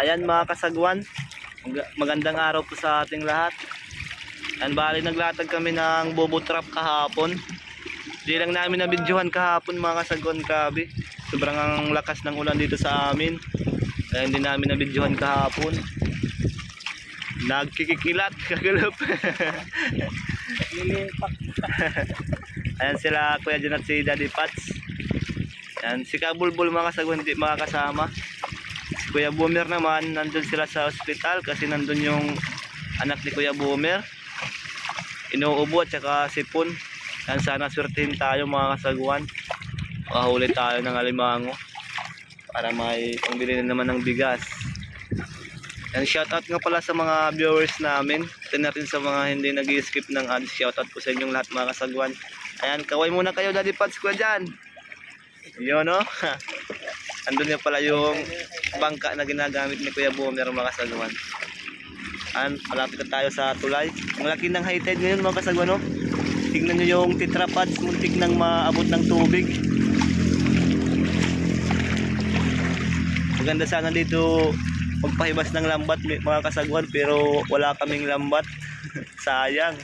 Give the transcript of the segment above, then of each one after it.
Ayan mga kasagwan, mag- magandang araw po sa ating lahat. Ayan, bali naglatag kami ng bobo trap kahapon. Di lang namin nabidyohan kahapon mga kasagwan kabi. Sobrang ang lakas ng ulan dito sa amin. Kaya hindi namin nabidyohan kahapon. Nagkikikilat. Lilipat. Ayan sila Kuya Jan at si Daddy Pats. Ayan, si Kabulbul mga kasagwan hindi makakasama. Kuya Boomer naman, nandun sila sa ospital kasi nandun yung anak ni Kuya Boomer. Inuubo at saka sipon. Ayan, sana swertihin tayo mga kasagwan. Makahuli tayo ng alimango para may pangbili na naman ng bigas. And shoutout nga pala sa mga viewers namin. Ito natin sa mga hindi nag skip ng ads. Shoutout po sa inyong lahat mga kasagwan. Ayan, kaway muna kayo Daddy Pads ko dyan. Yun no? Andun nga pala yung bangka na ginagamit ni Kuya Boomer mga kasagwan. Ayan, malapit na tayo sa tulay. Ang laki ng high tide ngayon mga kasagwan no? Tingnan nyo yung tetrapods, muntik nang maabot ng tubig. Maganda sana dito magpahibas ng lambat mga kasagwan pero wala kaming lambat. Sayang.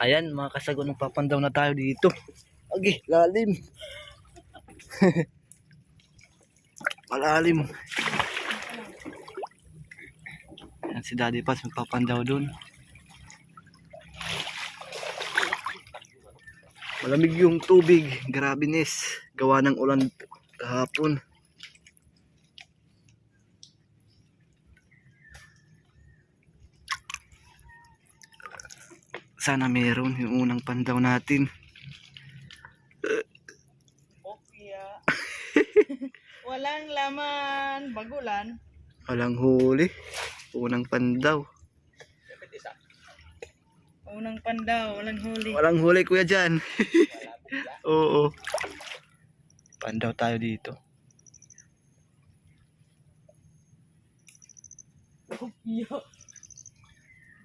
Ayan mga kasagwan, magpapandaw na tayo dito. Agi, lalim. Malalim. Ayan si Daddy Paz magpapandaw dun. Malamig yung tubig. Grabe nis. Gawa ng ulan kahapon. Sana meron yung unang pandaw natin. Walang laman. Bagulan. Walang huli. Unang pandaw. Unang pandaw. Walang huli. Walang huli kuya dyan. Oo. Pandaw tayo dito. Opya.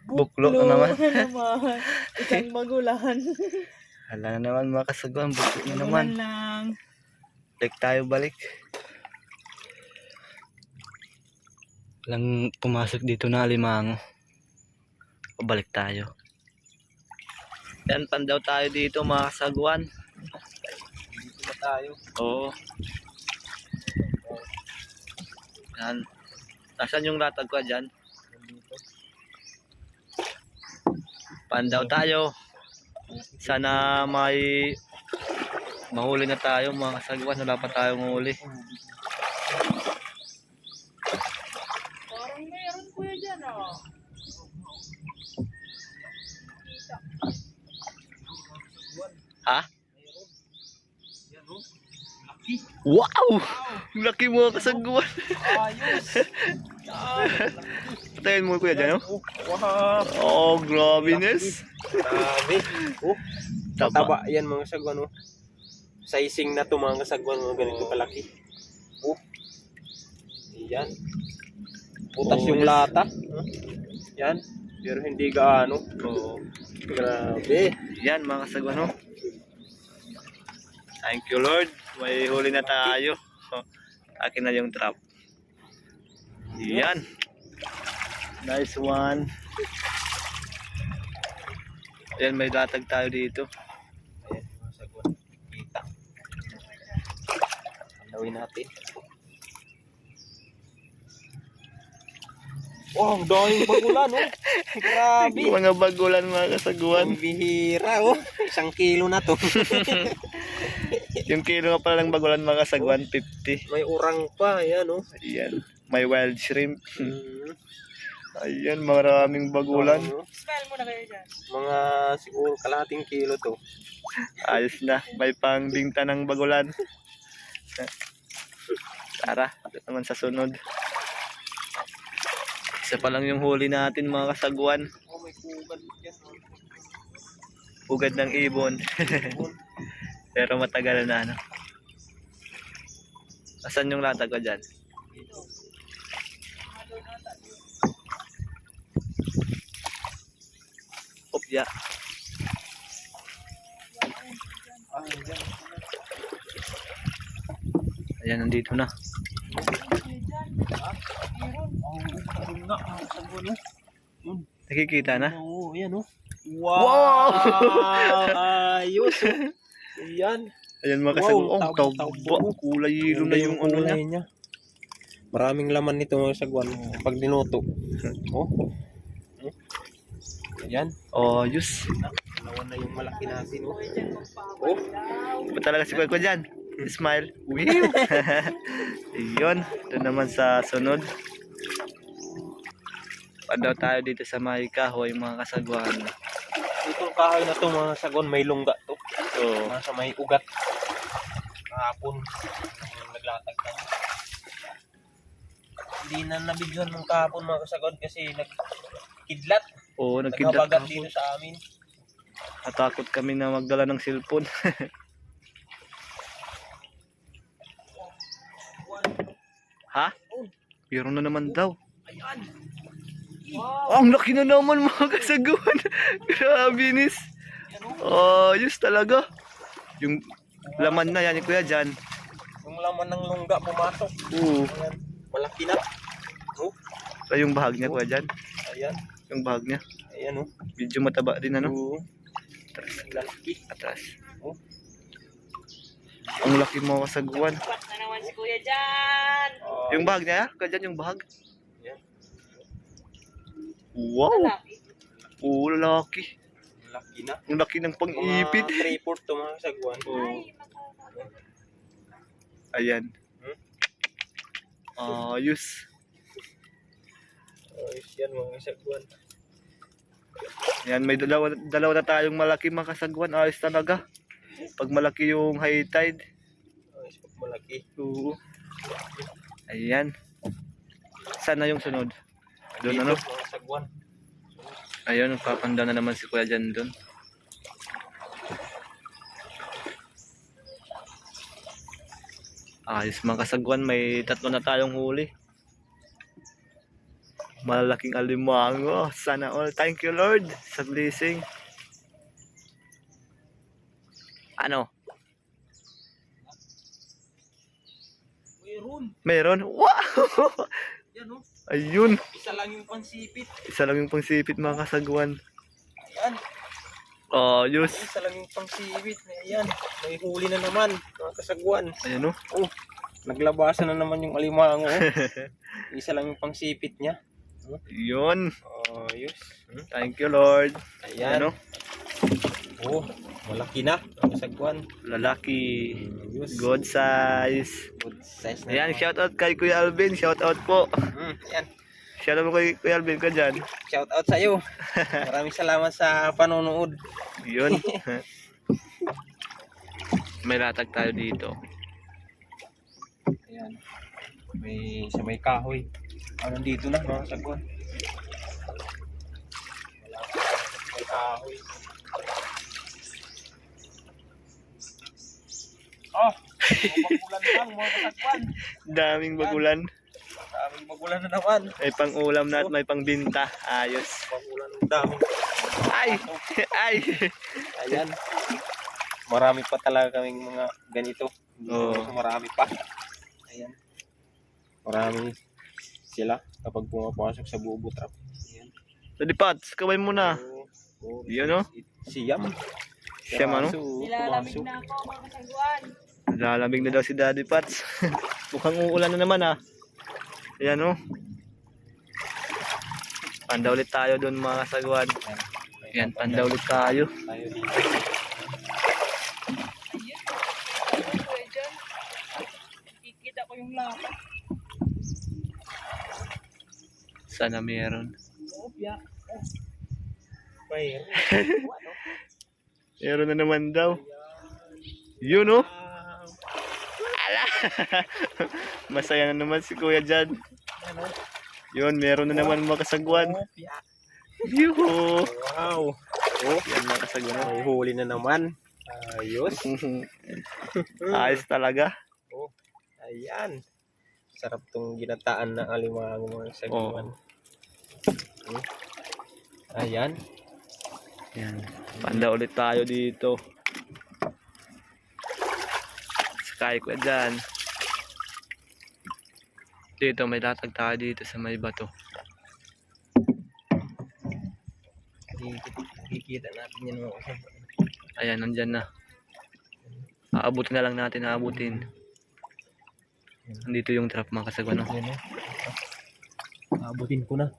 Buklo na naman. na naman. Isang bagulan. Hala na naman mga kasagwan. Buklo na naman. lang. Balik tayo balik. Walang pumasok dito na limango. Pabalik tayo. Yan, pandaw tayo dito mga kasagwan. Dito na tayo. Oo. Yan. Nasaan yung latag ko dyan? Dito. Pandaw tayo. Sana may mahuli na tayo mga kasagwan. Wala pa tayong huli. Parang meron kuya dyan oh. Ha? Yan oh. Wow! Laki mga kasagwan. Ayos. Patayin mo kuya dyan, no? Oh. Oh, grabe. Oh, Taba. yan mga sagwan. Oh. Sizing na to mga sagwan mga ganito kalaki. Oh. Yan. Putas Oh, yung yes. lata. Huh? Yan. Pero hindi gaano. Oh. Grabe. Yan mga kasagwan, no? Thank you Lord. May huli na tayo. Oh, Akin na yung trap. Yan. Nice one. Yan, may latag tayo dito. Ayan sagwan. Kita. Gawin natin. Wow, ang daming bagulan oh. Grabe. Mga bagulan mga kasagwan. Ang bihira oh. Isang kilo na to. Yung kilo nga pala ng bagulan mga kasagwan, 50. May urang pa. Ayan oh. Ayan. May wild shrimp. Mm. Ayan, maraming bagulan. Oo. Smell muna kayo dyan. Mga siguro kalahating kilo to. Ayos na. May pangbinta ng bagulan. Tara, ito naman sa sunod. Isa pa lang yung huli natin mga kasagwan. Oh, may kugan yan. Ugad ng ibon. Pero matagal na ano. Asan yung latag ko dyan? Opya. Yan. Ayan, nandito na. lungga mga kasagwan. oh. Nakikita na? Oo, ayan oh. Wow! Ayos oh. Ayan. Ayan mga Wow, kasagwan. Oh, tabo, tabo. Kulay yelo na yung ano niya. niya. Maraming laman nito mga kasagwan. Pag dinuto. Oh. Ayan. Oh, yus. Dalawa na yung malaki natin oh. Oh. Ba talaga si Kuya dyan? Smile. Whew! Yun. Ito naman sa sunod. Padaw tayo dito sa may kahoy mga kasagwan. Itong kahoy na to mga kasagwan may lungga to. So, Nasa may ugat. Kahapon. Naglatag kami. Hindi na nabidyohan ng kahapon mga kasagwan kasi nagkidlat. oo, nagkidlat dito sa amin. Natakot kami na magdala ng cellphone. ha? Meron na naman daw. Ayan. Oh, ang laki na naman mga kasagwan. Grabe nis. Oh, yus talaga. Yung laman na yan ni Kuya dyan. Yung laman ng lungga pumasok. Oo. Ayan. Malaki na. Oh. Ito yung bahag niya Kuya dyan. Ayan. Yung bahag niya. Ayan oh. Medyo mataba din ano. Oo. Lalaki. Atras. Oh. Ang laki mga kasagwan. Pat na naman si Kuya dyan. Ah, Yung bahag niya, Kuya dyan yung bahag. Yan. Wow. Lalaki. Oo, lalaki. Laki na. Ang laki ng pang-ipit. Mga 3 port to mga sagwan. Ay, makakatawa. Ayan. Hmm? Ayos. Ayos yan mga sagwan. Yan, may dalawa, dalawa na tayong malaki mga kasagwan. Ayos talaga. Pag malaki yung high tide. Malaki. Oo. Ayan. Sana yung sunod. Doon ano? sagwan. Ayun, papanda na naman si Kuya dyan doon. Ayos mga kasagwan, may tatlo na tayong huli. Malalaking alimango. Sana all. Thank you Lord sa blessing. Ano? Mayroon. Meron? Wow! Yan oh. Ayun. Isa lang yung pansipit. Isa lang yung pangsipit mga kasagwan. Yan. Ayos. Isa lang yung pangsipit. Ayan. May huli na naman. Mga kasagwan. Ayan o. Oh. Naglabasan na naman yung alimango. oh. Isa lang yung pangsipit niya. Yun. Ayos. Hmm? Thank you Lord. Ayan. Ano? Oh. Malaki na. Mga kasagwan. Lalaki. Ayos. Good size. Good size na. Ayan, shout out kay Kuya Alvin. Shout out po. Hmm, ayan. Shout out kay Kuya Alvin ka dyan. Shout out sa iyo. Maraming salamat sa panonood. Yun. May latag tayo dito. Ayan. May sa may kahoy. Ano dito na mga sagwan. May kahoy. Oh, magulan lang mga sagwan. Daming bagulan. Daming magulan na naman. May pang ulam na at may pang binta. Ayos. Magulan ng daming. Ay! Ay! Ayan. Marami pa talaga kaming mga ganito. Oo. So, marami pa. Ayan. Marami sila kapag pumapasok sa bubo trap. Ayan. Daddy Pats, kaway mo na. Oo. Oo. Yun, oh. Siyam. Siyam, ano? Nilalamig na ako mga kasagwan. Lalamig na daw si Daddy Pats. Mukhang uulan na naman ah. Ayan o. Panda ulit tayo doon mga sagwan. Ayan, panda ulit tayo. Kikita ko yung lakas. Sana meron. Meron na naman daw. Yun o. Masaya na naman si Kuya Jan. Yun, meron na naman mga kasagwan. Opya. Yuhu! Wow. Oh, Yan mga kasagwan. oh. may huli na naman. Ayos. Ayos talaga. Oh, ayan. Sarap tong ginataan na alimango mga sagwan. Hmm. Ayan. Yan. Panda ulit tayo dito. Tayo ka dyan. Dito, may latag tayo dito sa may bato. Dito, kikita natin yan mga usap. Ayan, nandyan na. Aabutin na lang natin, aabutin. Nandito yung trap mga kasagwan. No? Eh. Aabutin ko na.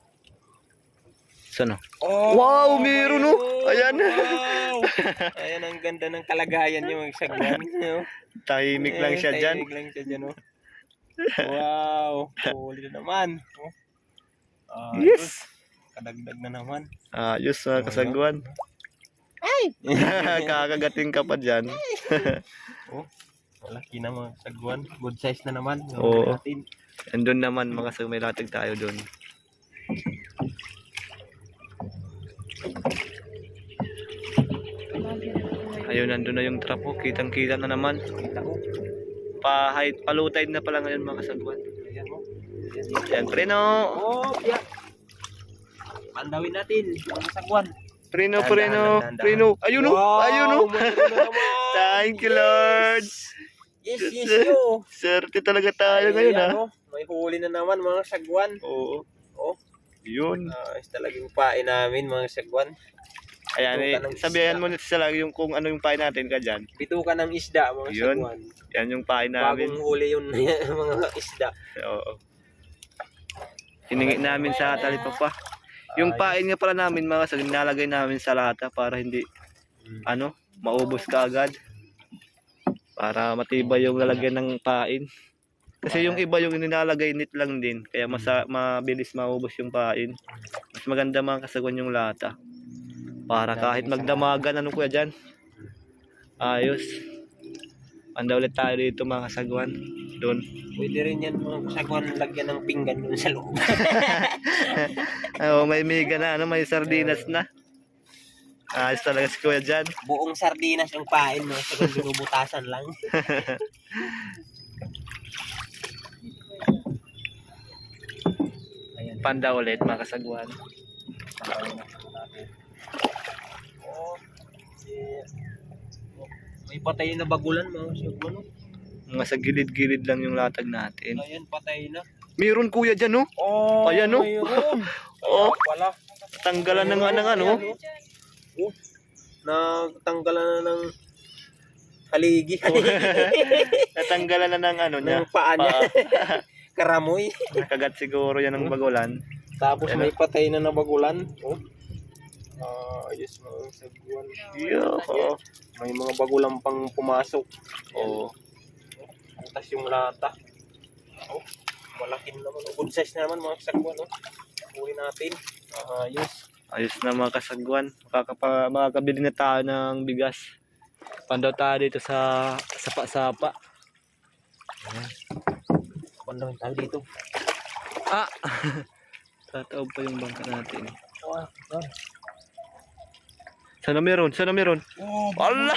Saan no? Oh, Wow, meron, oh. Ayan. Wow. Ayan ang ganda ng kalagayan niya mga sagwan. no? Tahimik lang Eh, siya dyan. Tahimik lang siya dyan, oh. Wow. Huli na naman. Oh. Ah, Yes! Kadagdag na naman. Ayos mga kasagwan. Kakagating ka pa dyan. Oh. Malaki na mga sagwan. Good size na naman. Oo. Natin. Andun naman mga kasagwan, may latag tayo doon. Ayun, nandun na yung trap ko. Kitang-kita na naman. Pa height, palutide na pala ngayon mga kasagwan. Ayan preno. Oh, yeah. Pandawin natin. Mga sagwan. Preno, preno. Preno. Ayun o. Wow, Ayun o. naman. Thank you, Lord. Yes, yes, yo. Swerte talaga tayo ngayon ha. Ayan, oh. May huli na naman mga sagwan. Oo. Yun. Uh, talagang pain namin mga sagwan. Ayan, eh, Bituka ng sabihan isda. mo nito sila yung kung ano yung pain natin ka dyan. Bituka ng isda mga Yun. sagwan. Yan yung pain namin. Bagong huli yun mga isda. Oo. Hiningi namin sa talipapa. Yung pain nga pala namin mga kasagwan, nilalagay namin sa lata para hindi, ano, maubos ka agad. Para matibay yung lalagyan ng pain. Kasi yung iba yung nilalagay nit lang din. Kaya masa, mabilis maubos yung pain. Mas maganda mga kasagwan yung lata. Para kahit magdamagan, ano kuya dyan? Ayos. Anda ulit tayo dito mga kasagwan. Doon. Pwede rin yan mga sagwan lagyan ng pinggan dun sa loob. Oo, may miga na, ano, may sardinas na. Ayos talaga si kuya dyan. Buong sardinas yung pain mga sagwan binubutasan lang. Panda ulit mga kasagwan. Oh. May patay na bagulan mga sagwan. oh. Mga sa gilid-gilid lang yung latag natin. Ayan, patay na. Meron kuya dyan, no? Oh, Ayan, oh. mayroon. Oh, Wala. tanggalan na nga ng ano. Oh. Nagtanggalan na ng haligi. Natanggalan na ng ano niya. ng paa niya. Pa, Karamoy. kagat siguro yan ng bagulan. Tapos Ayan, may patay na na bagulan. Oh. Ah, ayos mga sagwan. Yo. May mga bagulan pang pumasok. Oo. Butas yung lata. Oh, malaki na naman. Good size na naman mga sagwan. Oh. Huli natin. Ah, ayos. Ayos na mga kasagwan. Makakapa, makakabili na tayo ng bigas. Pandaw tayo dito sa sapa-sapa. Kapandawin tayo dito. Ah! Tataob pa yung bangka natin. Oh, ah. Sana meron? Sana meron? Oh, Allah!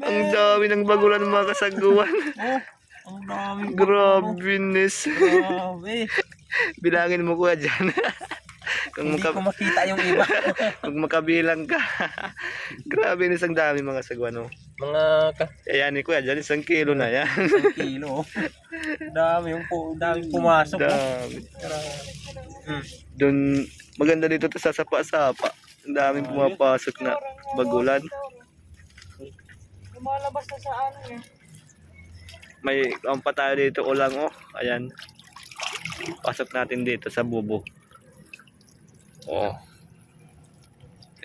Ang dami ng bagulan mga kasagwan. Ang dami. Grabe. Grabe. Bilangin mo kuya dyan. Kung, Hindi ko makita yung iba. kung makabilang ka. Grabe, Nis. Ang dami mga sagwan. Oh. mga ka Ayan ni kuya dyan. Isang kilo na yan. isang kilo. dami yung po, dami pumasok. oh. dami. Hmm. Doon, maganda dito to sa sapa-sapa. Ang daming pumapasok na bagulan. Lumalabas na sa ano eh. May ang pa tayo dito ulang oh. Ayan. Pasok natin dito sa bubo. Oh.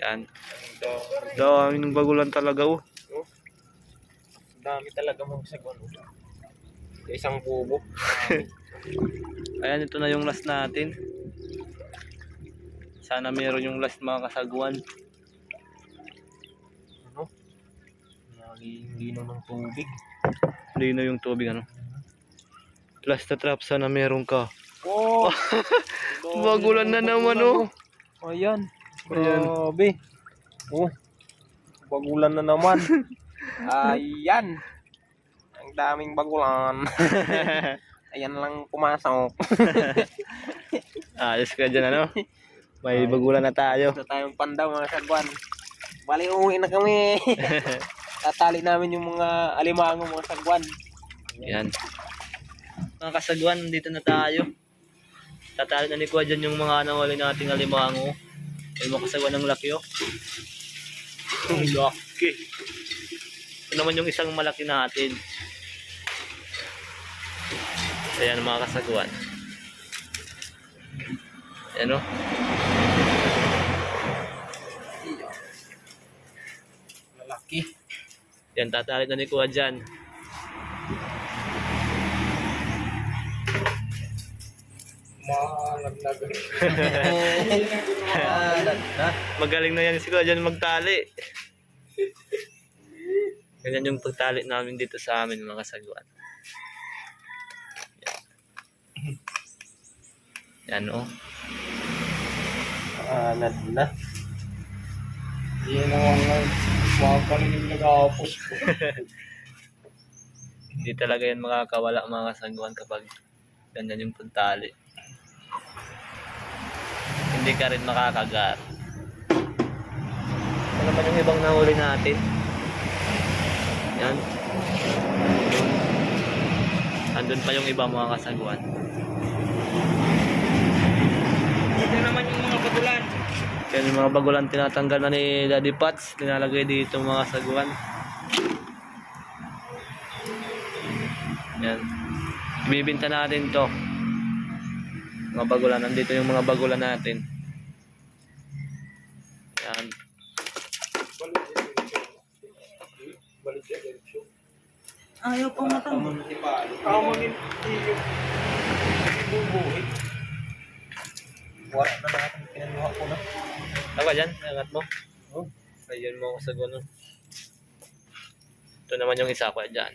Yan. Dami ng bagulan talaga oh. Dami talaga mga sagwan. Sa isang bubo. Ayan, ito na yung last natin. Sana meron yung last mga kasagwan. Ano? Nalilino ng tubig. Lino yung tubig ano. Last na trap, sana meron ka. Oh! Bagulan na naman oh. Ayan. Ayan. Grabe. Oh. Bagulan na naman. Ayan. Ang daming bagulan. Ayan lang pumasok. Ayos ka dyan ano. May bagulan na tayo. Ito tayong pandaw mga sagwan. Bali uwi na kami. Tatali namin yung mga alimango mga sagwan. Yan. Mga kasagwan, dito na tayo. Tatalo na ni Kuya dyan yung mga nanguli nating alimango. Yan mga kasagwan ng laki oh. Ang laki. Ito naman yung isang malaki natin. Ayan mga kasagwan. Ayan oh. Lalaki. Yan, tatalit na ni Kuya dyan. Malaglag. Magaling na yan si Kuya dyan magtali. Ganyan yung pagtali namin dito sa amin mga kasagwan. Yan, yan oh. Ah, nad na. Hindi. Huwag pa rin yung nag-aapos ko. Hindi talaga yan makakawala mga kasagwan kapag ganyan yung pagtali. Hindi ka rin makakagar. Ito naman yung ibang nahuli natin. Yan. Andun pa yung iba mga kasagwan. Ito naman yung mga bagulan. Yan yung mga bagulan tinatanggal na ni Daddy Pats. Tinalagay dito mga saguan. Yan. Ibibinta natin to. Mga bagulan. Nandito yung mga bagulan natin. Yan. Ayaw pa matang. Amo ni Tiyo. Bubuhay. Wala na natin. Pinanuha ko na. Ako dyan. Angat mo. Oh. Ayun mo ako sa gano'n. Ito naman yung isa ko dyan.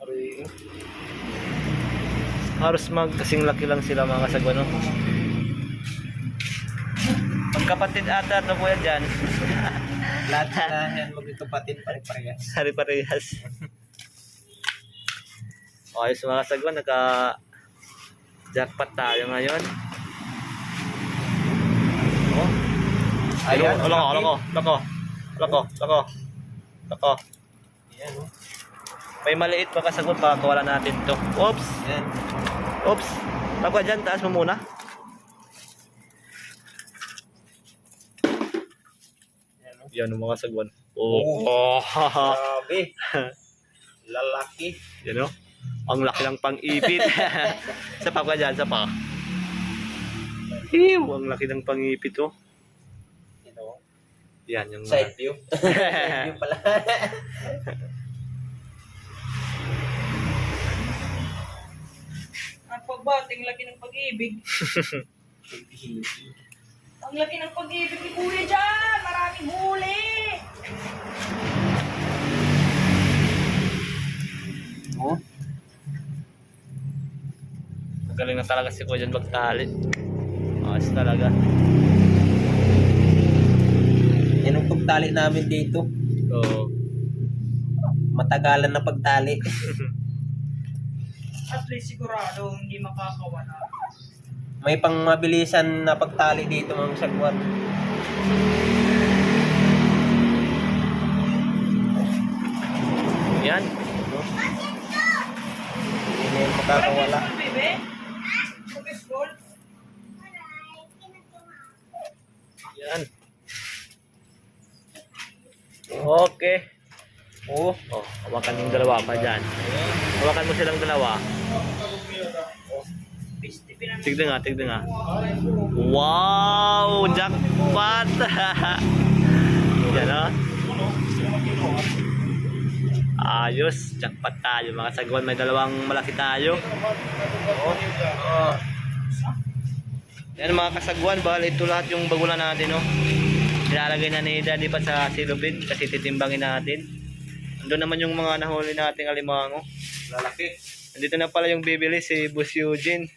Ari. Halos mag kasing laki lang sila mga kasagwan. No? Magkapatid ata ito kuya dyan. Lahat na yan magkakapatid pare-parehas. Hari parehas. Okay, so mga sagwan, naka jackpot tayo ngayon. Oh. Ayan, Ayan, lako, laki. lako, lako, lako, lako, lako. Ayan, oh. May maliit pa kasagwan, pakakawala natin to. Oops, Ayan. Oops. Pagka dyan, taas mo muna. Oh. Yan ang mga sagwan. Oh, Grabe. Lalaki. Yan o. Ang laki ng pang-ipit. sa pa ka dyan, sa pa. Ew, ang laki ng pang-ipit oh. Oh. Yan yung Side view. Side view pala. Pagbating, laki ng pag-ibig. Ang laki ng pag-ibig ni Kuya dyan! Maraming huli! oh. Magaling na talaga si Kuya dyan magtali. Ayos talaga. Yan ang pagtali namin dito. So, Matagalan na pagtali. At least sigurado hindi makakawala. May pang mabilisan na pagtali dito mga sagwan. yan. Hindi na yung makakawala. Yan. Okay. Oh. Oh, hawakan yung dalawa pa dyan. Hawakan mo silang dalawa. Tignan nga, tignan nga. Wow! Jackpot! Yan o. Ayos, jackpot tayo mga sagwan. May dalawang malaki tayo. Oh. Yan mga kasagwan, bali ito lahat yung bagulan natin, no. Nilalagay na ni Daddy pa sa silubid kasi titimbangin natin. Ando naman yung mga nahuli nating alimango. Lalaki. Nandito na pala yung bibili si Boss Eugene.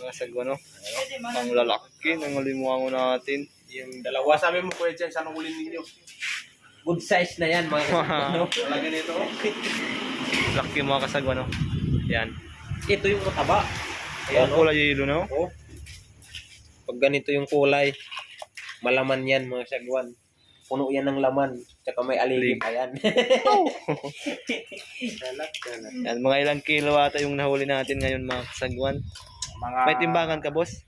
Mga sagwan, no. Ang lalaki ng alimango natin. Yung Dalawa sabi mo kuya dyan, saan ang ulin ninyo? good size na yan mga sagwan. no? Talaga nito. Laki mga kasagwan, no. Yan. Ito yung mataba. Ayan, Ayan, kulay yelo, no. Oh. Pag ganito yung kulay, malaman yan mga sagwan. Puno yan ng laman. Tsaka may aligid. Ayan. Dalat, dalat. Yan, mga ilang kilo ata yung nahuli natin ngayon mga kasagwan. Mga... May timbangan ka, boss?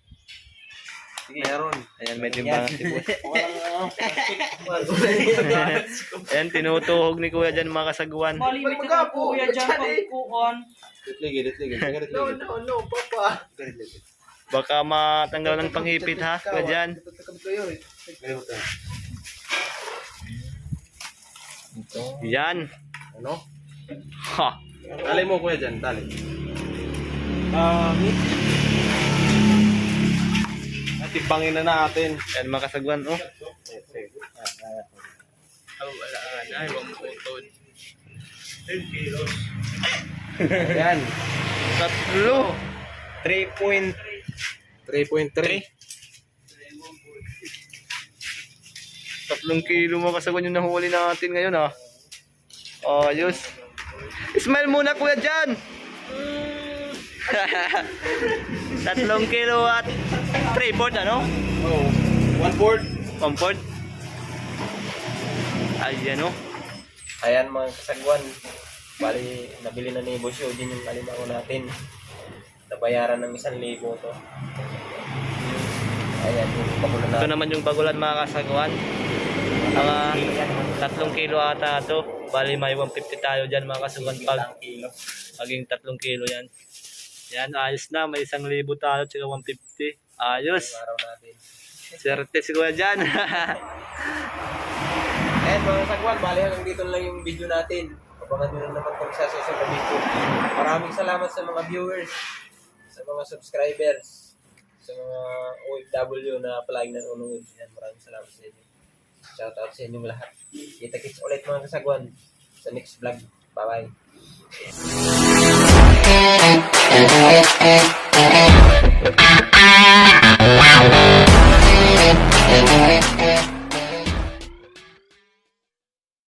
Meron. Ayan, may timbangan si boss. Ano. Ayan, tinutuhog ni kuya dyan mga kasagwan. Malimit na po kuya dyan pagkukuhan. Litligid, litligid. No, no, no, papa. Baka matanggal ng panghipit ha, kuya dyan. Yan. Ano? Ha. Tali mo kuya dyan, tali. Ah, At ibangin na natin. Yan mga kasagwan, oh. Yan. Tatlo. 3.3. 3.3. Tatlong kilo mga kasagwan yung nahuli natin ngayon ha. Ayos. Smile muna kuya dyan. Tatlong kilo at 3 board ano? Oh, one board. Comfort. Ayan oh. Ayan mga kasagwan. Bali, nabili na ni Boss Eugene yung kalimango natin. Nabayaran ng isang libo to. Ayan, yung pakulo Ito na. naman yung bagulan mga kasagwan. Mga tatlong kilo ata to. Bali may 150 tayo dyan mga kasagwan pag maging tatlong kilo yan. Yan, ayos na. May isang libo tayo tsaka 150. Ayos. Swerte si Kuya dyan. Ayan mga kasagwan, bali hanggang dito lang yung video natin. Abangan nyo na naman kung sa susunod na video. Maraming salamat sa mga viewers, sa mga subscribers, sa mga OFW na palaging nanonood. Yan, maraming salamat sa inyo. Shout out sa inyong lahat. Kita kits ulit mga kasagwan sa next vlog. Bye-bye. Thank